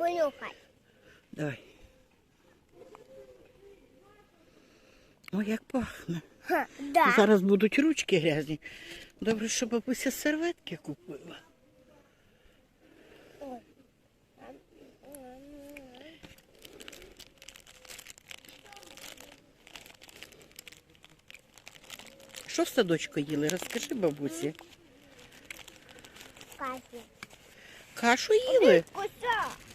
Понюхай. Давай. Ой, як пахне. Ха, да. Зараз будуть ручки грязні. Добре, що бабуся серветки купила. Що в садочку їли? Розкажи бабусі. Кафе. Кашу їли? Куса.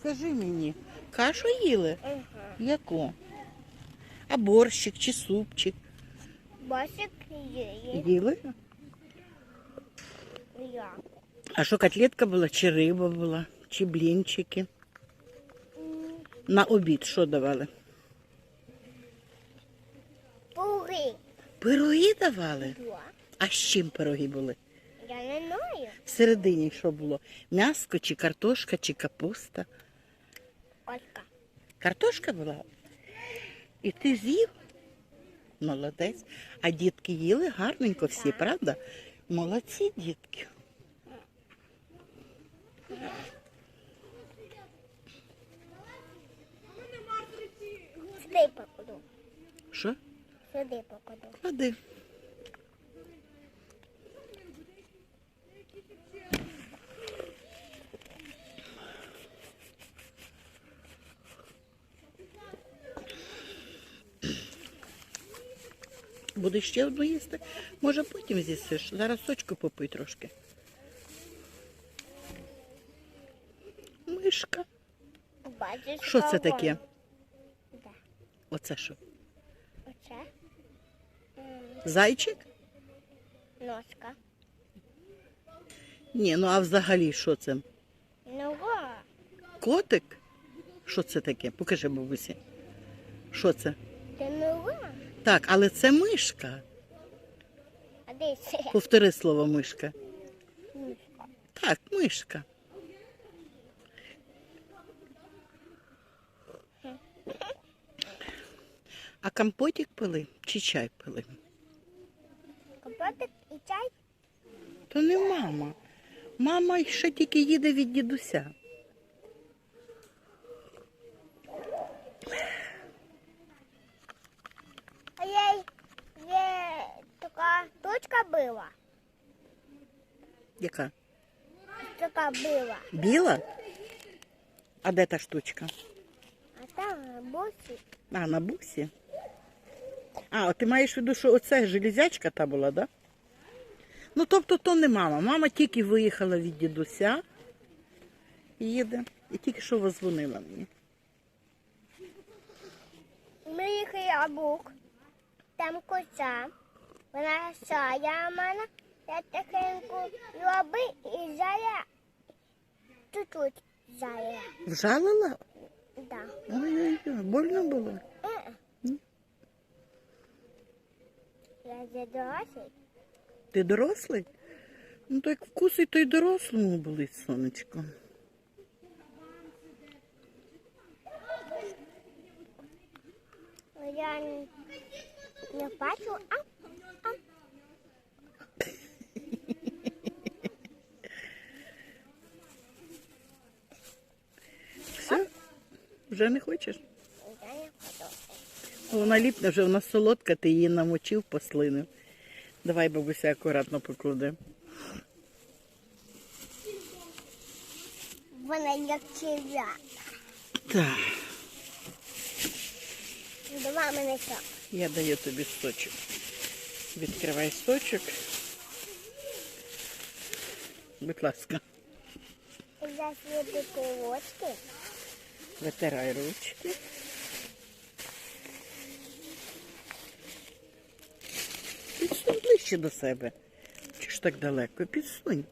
Скажи мені, кашу їли? Ага. Яку? А борщик чи супчик? Босик є. Їли? Я. А що котлетка була, чи риба була, чи блінчики? На обід що давали? Пуги. Пироги давали? Да. А з чим пироги були? Я не знаю. Всередині що було? М'яско, чи картошка, чи капуста? Оська. Картошка була? І ти з'їв? Молодець. А дітки їли гарненько всі, правда? Молодці дітки. Сюди покладу. Що? Сюди покладу. Клади. Будеш ще одну їсти? Може потім з'їсиш. Зараз сочку попий трошки. Мишка. Що це таке? Оце що? Оце. Зайчик? Носка. Ні, ну а взагалі що це? Нога. Котик? Що це таке? Покажи бабусі. Що це? Це нога. Так, але це мишка. А де це? Повтори слово мишка. Мишка. Так, мишка. А компотик пили чи чай пили? Компотик і чай. То не мама. Мама ще тільки їде від дідуся. А я є така була. Яка? Така була. Біла? А де та штучка? А там босі. А, на бусі. А, от ти маєш в виду, що оце железячка та була, да? Ну, тобто, то не мама. Мама тільки виїхала від дідуся. Їде. І тільки що позвонила мені. Ми Моїх яблук. Там коса. Вона сая мене. Я тихенько роби і зая. Чуть-чуть зая. Вжалила? Да. Ой-ой-ой, больно було. Ні. Я вже дорослий. Ти дорослий? Ну, так вкуси, то й дорослому болить, сонечко. Я не, бачу, а Все? Вже не хочеш? Вона ліпна, вже вона солодка, ти її намочив, послинив. Давай, бабуся, акуратно покладе. Вона як черв'я. Так, Давай мене що. я даю тобі сочок. Відкривай сочок. Будь ласка, Я світи колочки. Витирай ручки. Підсунь ближче до себе. Чи ж так далеко? Підсунь.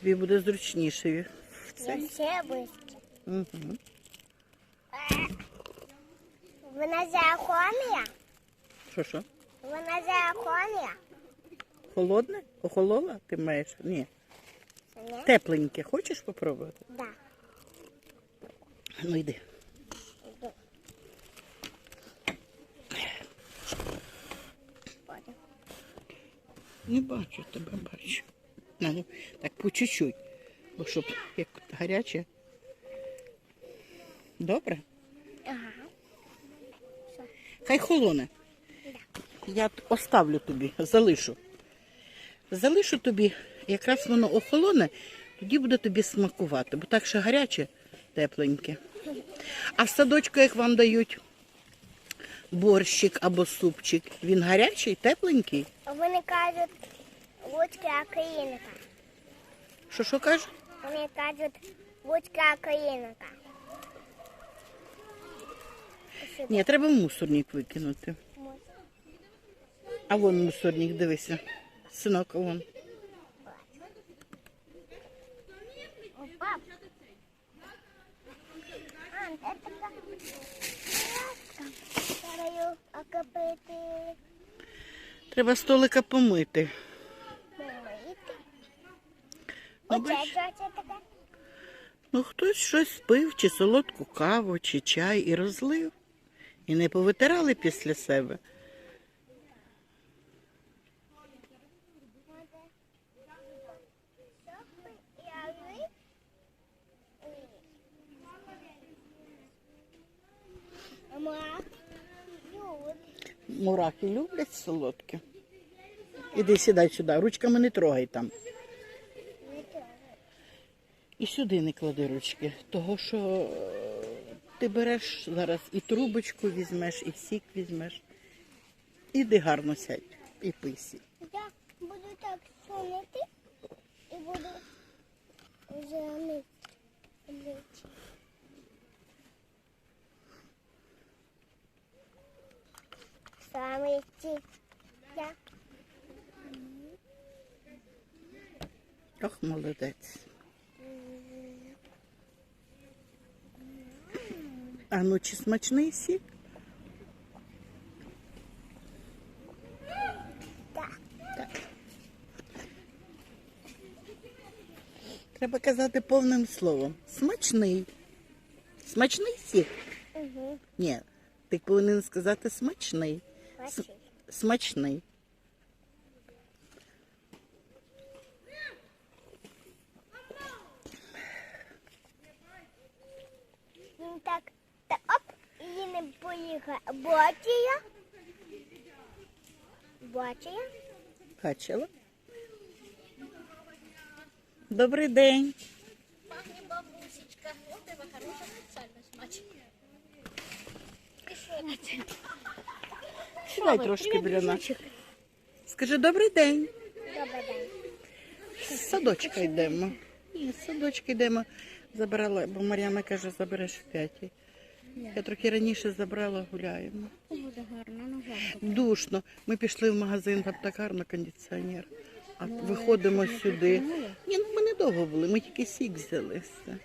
Тобі буде зручніше. в цей. Я ще близько. Угу. Вона заохоня. Що що? Вона заохоня. Холодне? Охолола? Ти маєш? Ні. Тепленьке. Хочеш попробувати? Да. Ну йди. Не бачу тебе, бачу. Ну, так по чуть-чуть. Бо щоб як гаряче. Добре? Ага. Хай холоне. Я оставлю тобі, залишу. Залишу тобі, якраз воно охолоне, тоді буде тобі смакувати, бо так ще гаряче, тепленьке. А в садочку, як вам дають борщик або супчик, він гарячий, тепленький. Вони кажуть, луцька українка. Що що каже? Вони кажуть, луцька українка. Ні, треба мусорник викинути. А вон мусорник, дивися. Синок, вон. Пап. А, це така Стараю окопити. Треба столика помити. Ну, бач. Ну, хтось щось пив, чи солодку каву, чи чай і розлив. І не повитирали після себе. Сопи і орли. Мама, Юд. Мурахи люблять солодке. Іди сідай сюди, ручками не трогай там. І сюди не клади ручки, того що е, ти береш зараз і трубочку візьмеш, і сік візьмеш. Іди гарно сядь і пий. Я буду так сонити і буду Ці. Я. Ох, молодець. А ну чи смачний сік? Так. Так. Треба казати повним словом. Смачний. Смачний сік? Угу. Ні, ти повинен сказати смачний. С- Бачиш? Смачний. Він так, та оп, і не поїхав. Бачила? Бачила? Бачила? Добрий день. Пахне бабусечка. Вот тебе хороша спеціальність смач. Сідай трошки біля нас. Скажи добрий день. Добрий день. З садочка йдемо. Ні, з садочка йдемо. Забрала, бо Мар'яна каже, забереш в п'ятій. Я трохи раніше забрала, гуляємо. Буде гарно, ну. Душно. Ми пішли в магазин, там так гарно кондиціонер. А виходимо сюди. Ні, ну ми недовго були, ми тільки сік взяли. все.